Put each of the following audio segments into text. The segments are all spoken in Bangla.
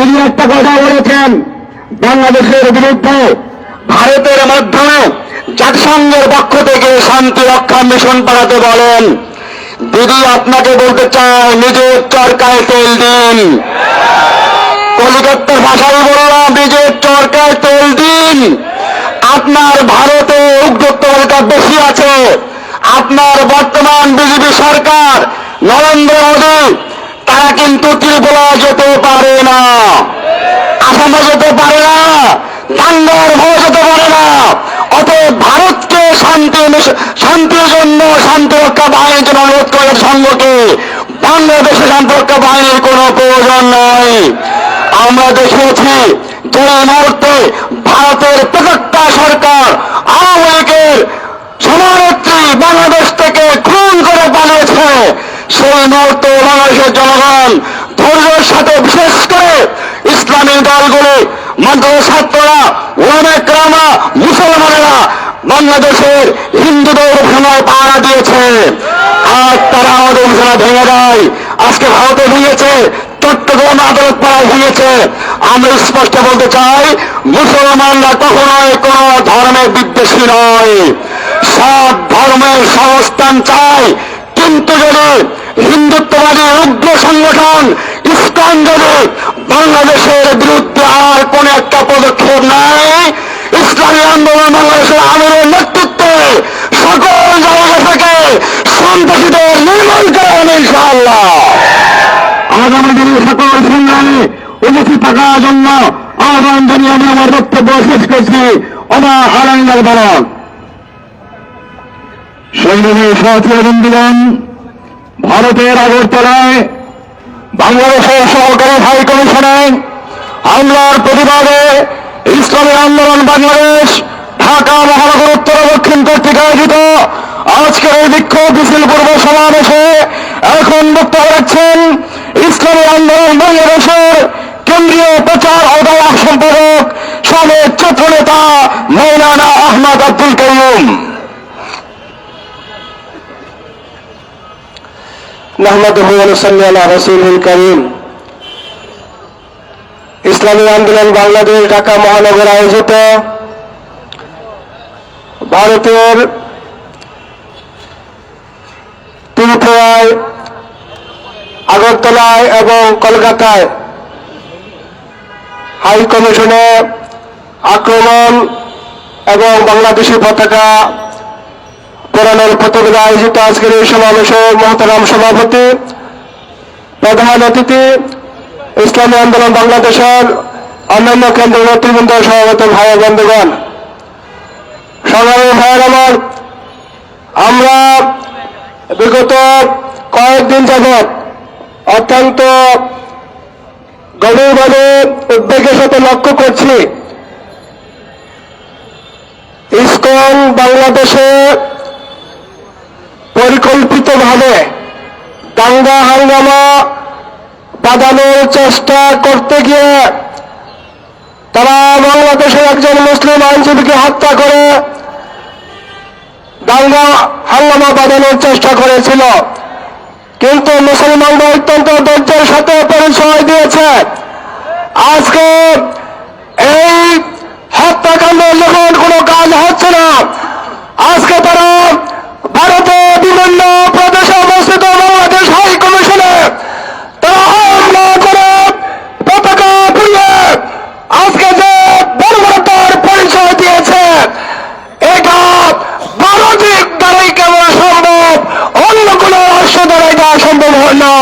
তিনি একটা কথা বলেছেন, বাংলাদেশের বিরুদ্ধে ভারতের মাধ্যমে জাতিসংঘের পক্ষ থেকে শান্তি রক্ষা মিশন পাঠাতে বলেন। দিদি, আপনাকে বলতে চাই, নিজের চরকায় তেল দিন। কলিকত্তার ভাষায় বললাম নিজের চরকায় তেল দিন। আপনার ভারতে উদ্যোক্তা বেশি আছে। আপনার বর্তমান বিজেপি সরকার, নরেন্দ্র মোদী তারা কিন্তু ত্রিপুরা যেতে পারে না। আসামে যেতে পারে না টাঙ্গার হয়ে যেতে পারে না। অতএব ভারতকে শান্তি শান্তির জন্য শান্তি রক্ষা বাহিনীর জন্য অনুরোধ করে সংঘকে বাংলাদেশে শান্তি রক্ষা বাহিনীর কোনো প্রয়োজন নয় আমরা দেখিয়েছি যে মুহূর্তে ভারতের প্রত্যেকটা সরকার, আওয়ামী লীগের সমানেত্রী বাংলাদেশ থেকে খুন করে পালিয়েছে। সেই মুহূর্তে বাংলাদেশের জনগণ ধৈর্যের সাথে বিশেষ করে ইসলামী দলগুলি মাদ্রাসা ছাত্ররা ওলামেক রামা মুসলমানেরা বাংলাদেশের হিন্দুদের ভেঙায় পাহারা দিয়েছে। আর তারা আমাদের ঘোষণা ভেঙে দেয়। আজকে ভারতে ভেঙেছে, চট্টগ্রাম আদালত পাড়ায় ভেঙেছে। আমরা স্পষ্ট বলতে চাই, মুসলমানরা কখনোই কোন ধর্মের বিদ্বেষী নয়। সব ধর্মের সংস্থান চায় কিন্তু হিন্দুত্ববাদী উগ্র সংগঠন ইস্কন যদি বাংলাদেশের বিরুদ্ধে আর কোন একটা পদক্ষেপ নেয় ইসলামী আন্দোলন বাংলাদেশের আমিরের নেতৃত্বে সকল জায়গা থেকে সন্ত্রাসীদের নির্মূল করেন ইনশাআল্লাহ। আগামী দিনে সকল সংগ্রামে উপস্থিত থাকার জন্য আহ্বান জানিয়ে আমি আমার বক্তব্য শেষ করছি। অবা আনন্দের বালক। সৈনিকের সহচর বন্ধুগণ ভারতের আগরতলায় বাংলাদেশের সহকারী হাই কমিশনে হামলার প্রতিবাদে ইসলামী আন্দোলন বাংলাদেশ, ঢাকা মহানগর উত্তর দক্ষিণ কর্তৃক আয়োজিত। আজকের এই বিক্ষোভ মিছিল পূর্ব সমাবেশে এখন বক্তব্য রাখছেন ইসলামী আন্দোলন বাংলাদেশের কেন্দ্রীয় প্রচার ও সম্পাদক সাবেক ছাত্র নেতা মৌলানা আহমদ আব্দুল কাইম ইসলামী আন্দোলন বাংলাদেশ, ঢাকা মহানগর আয়োজিত ভারতের আগরতলায় এবং কলকাতায় হাই কমিশনে আক্রমণ এবং বাংলাদেশি পতাকা কোরআনের প্রতিবেদন আয়োজিত আজকের এই সমাবেশে মহতারাম সভাপতি, প্রধান অতিথি, ইসলামী আন্দোলন বাংলাদেশের অন্যান্য কেন্দ্রের নেতৃবৃন্দ, সভাপতি ভাই বন্ধুগণ। সংগ্রামী ভাইয়ের আমার, আমরা বিগত কয়েকদিন যাবৎ অত্যন্ত গভীরভাবে উদ্বেগের সাথে লক্ষ্য করছি, ইসকন বাংলাদেশে পরিকল্পিতভাবে দাঙ্গা হাঙ্গামা বাঁধানোর চেষ্টা করতে গিয়ে তারা বাংলাদেশের একজন মুসলিম আইনজীবীকে হত্যা করে দাঙ্গা হাঙ্গামা বাঁধানোর চেষ্টা করেছিল। কিন্তু মুসলমানরা অত্যন্ত ধৈর্যের সাথে পরিচয় দিয়েছে। আজকে no.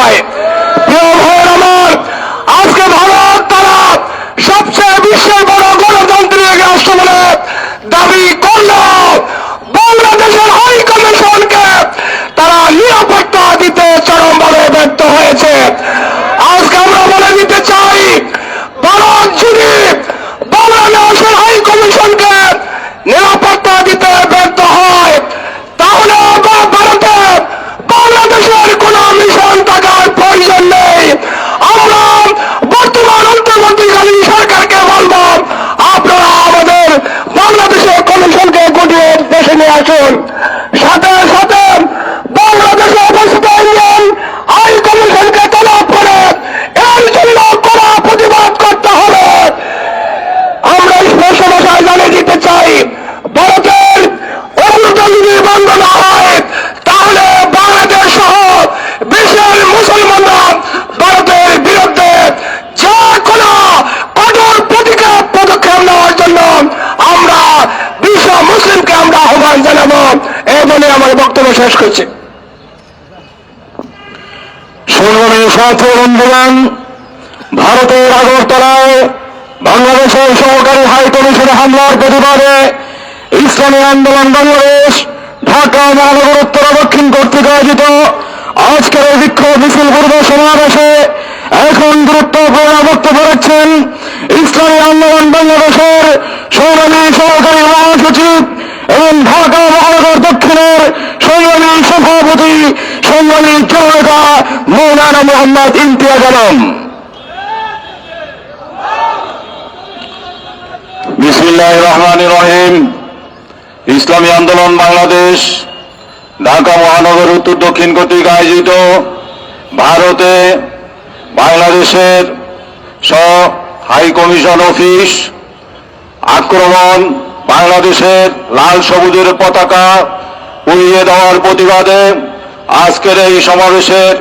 আসুন সাথে সাথে বাংলাদেশে অবস্থিত ইন্ডিয়ান হাই কমিশনকে তলব করে এর জন্য কড়া প্রতিবাদ করতে প্রকাশ করছে সংগ্রামী ছাত্র বন্ধুগণ, ভারতের আগরতলায় বাংলাদেশের সহকারী হাই কমিশনে হামলার প্রতিবাদে ইসলামী আন্দোলন বাংলাদেশ, ঢাকা মহানগর উত্তর দক্ষিণ কর্তৃক আয়োজিত আজকের এই বিক্ষোভ মিছিল পূর্ব সমাবেশে এখন গুরুত্বপূর্ণ বক্তব্য রাখছেন ইসলামী আন্দোলন বাংলাদেশের সংগ্রামী সহকারী মহাসচিব এবং ঢাকা মহানগর দক্ষিণের সংগ্রামী সভাপতি সংগ্রামী জনতা মৌলানা মোহাম্মদ ইমতিয়াজ আলম। বিসমিল্লাহ রহমান রহিম। ইসলামী আন্দোলন বাংলাদেশ, ঢাকা মহানগর উত্তর দক্ষিণ কর্তৃক আয়োজিত ভারতে বাংলাদেশের সহ হাই কমিশন অফিস আক্রমণ বাংলাদেশের লাল সবুজের পতাকা উড়িয়ে দেওয়ার প্রতিবাদে আজকের এই সমাবেশের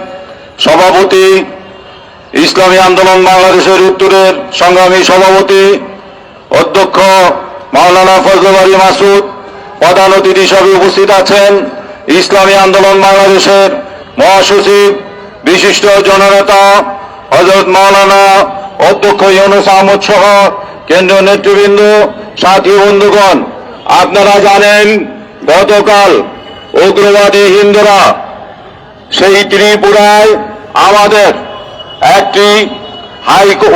সভাপতি, ইসলামী আন্দোলন বাংলাদেশের উত্তরের সংগ্রামী সভাপতি, অধ্যক্ষ মাওলানা ফজলবাড়ি মাসুদ, প্রধান অতিথি হিসাবে উপস্থিত আছেন ইসলামী আন্দোলন বাংলাদেশের মহাসচিব, বিশিষ্ট জননেতা হজরত মাওলানা অধ্যক্ষ ইউনুস আহমদ সহ কেন্দ্রীয় নেতৃবৃন্দ, সাথী বন্ধুগণ, আপনারা জানেন গতকাল উগ্রবাদী হিন্দুরা সেই ত্রিপুরায় আমাদের একটি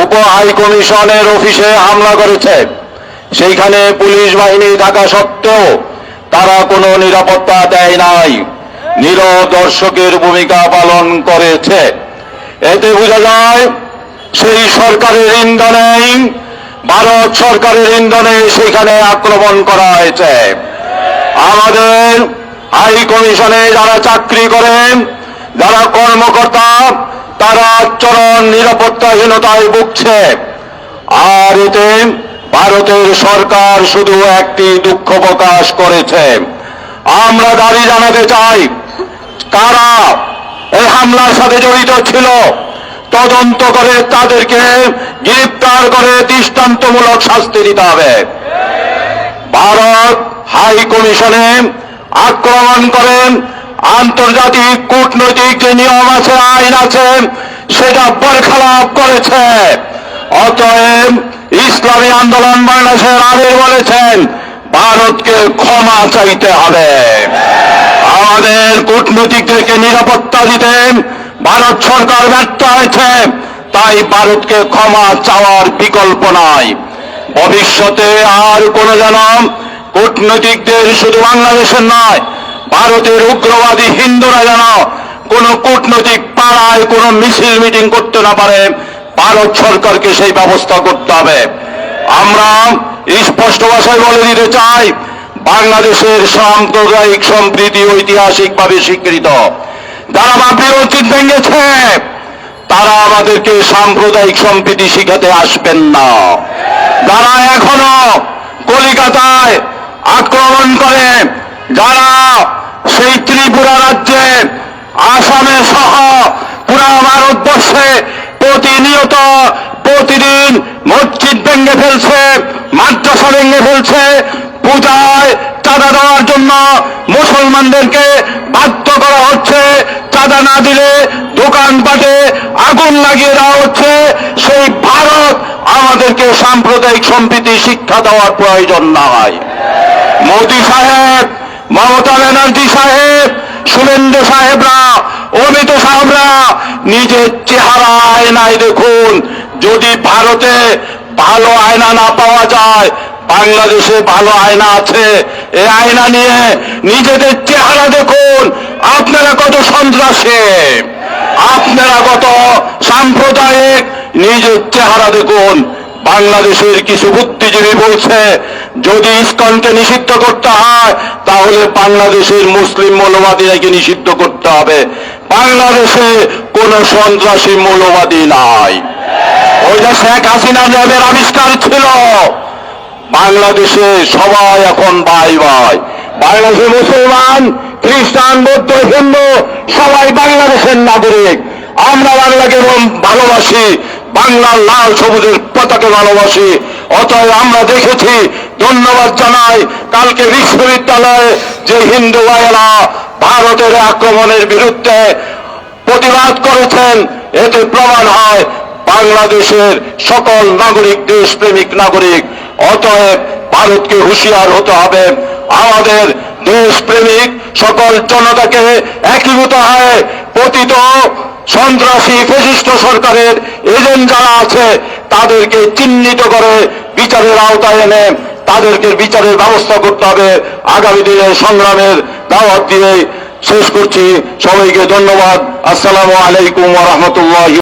উপ হাই কমিশনের অফিসে হামলা করেছে। সেইখানে পুলিশ বাহিনী থাকা সত্ত্বেও তারা কোনো নিরাপত্তা দেয় নাই। নীরব দর্শকের ভূমিকা পালন করেছে। এতে বোঝা যায়, সেই সরকারের ইন্ধনেই, ভারত সরকারের ইন্ধনে সেখানে আক্রমণ করা হয়েছে। আমাদের হাই কমিশনে যারা চাকরি করেন যারা কর্মকর্তা, তারা চরম নিরাপত্তাহীনতায় ভুগছে। আর এতে ভারতের সরকার শুধু একটি দুঃখ প্রকাশ করেছে। আমরা দাবি জানাতে চাই, কারা এই হামলার সাথে জড়িত ছিল, তদন্ত করে তাদেরকে গ্রেপ্তার করে দৃষ্টান্তমূলক শাস্তি দিতে হবে। ভারত হাই কমিশনে আক্রমণ করেন আন্তর্জাতিক কূটনৈতিক যে নিয়ম আছে, আইন আছে, সেটা বরখালাপ করেছে। অতএব ইসলামী আন্দোলন বাংলাদেশের আগে বলেছেন, ভারতকে ক্ষমা চাইতে হবে। আমাদের কূটনীতিকদেরকে নিরাপত্তা দিতে ভারত সরকার ব্যর্থ হয়েছে, তাই ভারতকে ক্ষমা চাওয়ার বিকল্প নাই। ভবিষ্যতে আর কোন যেন কূটনৈতিকদের শুধু বাংলাদেশের নয় ভারতের উগ্রবাদী হিন্দুরা যেন কোন কূটনৈতিক পাড়ায় কোন মিছিল মিটিং করতে না পারে, ভারত সরকারকে সেই ব্যবস্থা করতে হবে। আমরা স্পষ্ট ভাষায় বলে দিতে চাই, বাংলাদেশের সাম্প্রদায়িক সম্প্রীতি ঐতিহাসিকভাবে স্বীকৃত। যারা বাবরি মসজিদ ভেঙেছে, তারা আমাদেরকে সাম্প্রদায়িক সম্প্রীতি শিখাতে আসবেন না। যারা এখনও কলিকাতায় আক্রমণ করে, যারা সেই ত্রিপুরা রাজ্যে, আসামে সহ পুরা ভারতবর্ষে প্রতিনিয়ত প্রতিদিন মসজিদ ভেঙে ফেলছে, মাদ্রাসা ভেঙে ফেলছে, পূজায় চাঁদা দেওয়ার জন্য মুসলমানদেরকে বাধ্য করা হচ্ছে। চাঁদা না দিলে দোকানপাটে আগুন লাগিয়ে দেওয়া হচ্ছে। সেই ভারত আমাদেরকে সাম্প্রদায়িক সম্প্রীতি শিক্ষা দেওয়ার প্রয়োজন নাই। মোদী সাহেব মমতা ব্যানার্জি সাহেব সুরেন্দ্র সাহেবরা, অমিত সাহেবরা, নিজের চেহারা আয়নায় দেখুন। যদি ভারতে ভালো আয়না না পাওয়া যায়, বাংলাদেশে ভালো আয়না আছে। এই আয়না নিয়ে নিজেদের চেহারা দেখুন। আপনারা কত সন্ত্রাসী? আপনারা কত সাম্প্রদায়িক? নিজের চেহারা দেখুন। বাংলাদেশের কিছু বুদ্ধিজীবী বলছে যদি ইস্কনকে নিষিদ্ধ করতে হয়, তাহলে বাংলাদেশের মুসলিম মৌলবাদীরাকে নিষিদ্ধ করতে হবে। বাংলাদেশে কোন সন্ত্রাসী মৌলবাদী নাই। ওইটা শেখ হাসিনা যাদের আবিষ্কার ছিল। বাংলাদেশে সবাই এখন ভাই ভাই। বাংলাদেশে মুসলমান, খ্রিস্টান, বৌদ্ধ, হিন্দু, সবাই বাংলাদেশের নাগরিক। আমরা বাংলাকে ভালোবাসি। বাংলার লাল সবুজের পতাকে ভালোবাসি। অতএব আমরা দেখেছি, ধন্যবাদ জানাই কালকে বিশ্ববিদ্যালয়ে যে হিন্দু ভাইয়েরা ভারতের আক্রমণের বিরুদ্ধে প্রতিবাদ করেছেন, এতে প্রমাণ হয় বাংলাদেশের সকল নাগরিক, দেশপ্রেমিক নাগরিক। অতএব ভারতকে হুঁশিয়ার হতে হবে। আমাদের দেশপ্রেমিক সকল জনতাকে একীভূত হয়ে পতিত সন্ত্রাসী, ফেসিস্ট সরকারের এজেন্ট যারা আছে, তাদেরকে চিহ্নিত করে বিচারের আওতায় এনে তাদেরকে বিচারের ব্যবস্থা করতে হবে। আগামী দিনে সংগ্রামের দাওয়াত দিয়ে শেষ করছি। সবাইকে ধন্যবাদ। আসসালামু আলাইকুম রহমতুল্লাহ